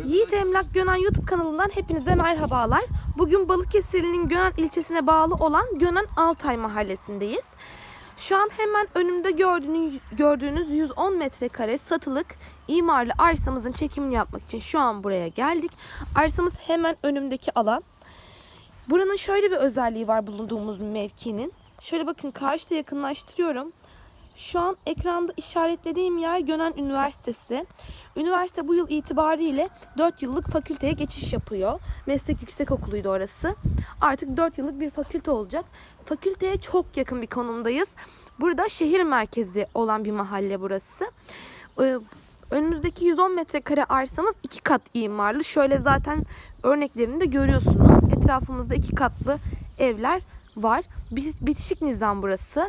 Yiğit Emlak Gönen YouTube kanalından hepinize merhabalar. Bugün Balıkesirli'nin Gönen ilçesine bağlı olan Gönen Altay mahallesindeyiz. Şu an hemen önümde gördüğünüz, gördüğünüz 110 metrekare satılık imarlı arsamızın çekimini yapmak için şu an buraya geldik. Arsamız hemen önümdeki alan. Buranın şöyle bir özelliği var bulunduğumuz mevkinin. Şöyle bakın karşıda yakınlaştırıyorum. Şu an ekranda işaretlediğim yer Gönen Üniversitesi. Üniversite bu yıl itibariyle 4 yıllık fakülteye geçiş yapıyor. Meslek Yüksekokulu'ydu orası. Artık 4 yıllık bir fakülte olacak. Fakülteye çok yakın bir konumdayız. Burada şehir merkezi olan bir mahalle burası. Ee, Önümüzdeki 110 metrekare arsamız iki kat imarlı. Şöyle zaten örneklerini de görüyorsunuz. Etrafımızda iki katlı evler var. Bi- Bitişik nizam burası.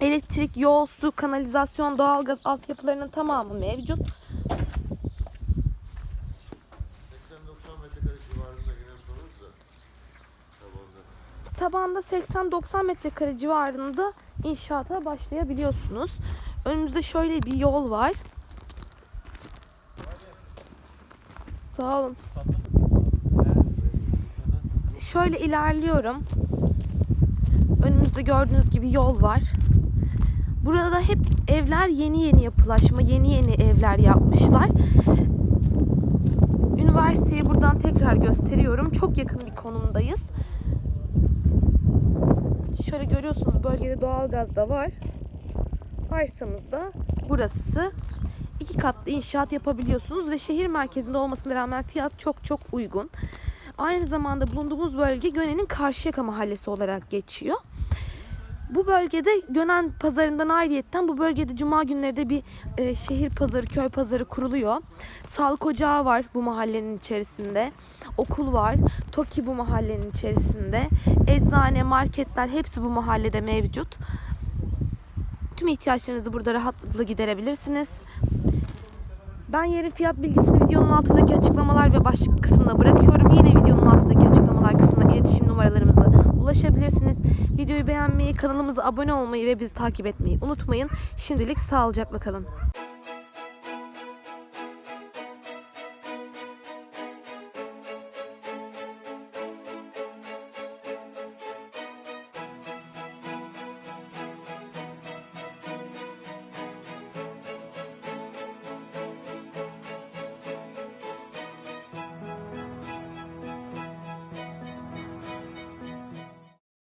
Elektrik, yol, su, kanalizasyon, doğalgaz altyapılarının tamamı mevcut. 80-90 metrekare civarında gelen da tabanda. Tabanda 80-90 metrekare civarında inşaata başlayabiliyorsunuz. Önümüzde şöyle bir yol var. Sağ olun. Şöyle ilerliyorum. Önümüzde gördüğünüz gibi yol var. Burada da hep evler yeni yeni yapılaşma, yeni yeni evler yapmışlar. Üniversiteyi buradan tekrar gösteriyorum. Çok yakın bir konumdayız. Şöyle görüyorsunuz bölgede doğalgaz da var. Arsamız burası. İki katlı inşaat yapabiliyorsunuz ve şehir merkezinde olmasına rağmen fiyat çok çok uygun. Aynı zamanda bulunduğumuz bölge Gönen'in Karşıyaka mahallesi olarak geçiyor. Bu bölgede Gönen pazarından ayrıyetten bu bölgede cuma günleri de bir e, şehir pazarı, köy pazarı kuruluyor. Sağlık ocağı var bu mahallenin içerisinde. Okul var. Toki bu mahallenin içerisinde. Eczane, marketler hepsi bu mahallede mevcut. Tüm ihtiyaçlarınızı burada rahatlıkla giderebilirsiniz. Ben yerin fiyat bilgisini videonun altındaki açıklamalar ve başlık kısmına bırakıyorum. Yine videonun altındaki açıklamalar kısmına. Videoyu beğenmeyi, kanalımıza abone olmayı ve bizi takip etmeyi unutmayın. Şimdilik sağlıcakla kalın.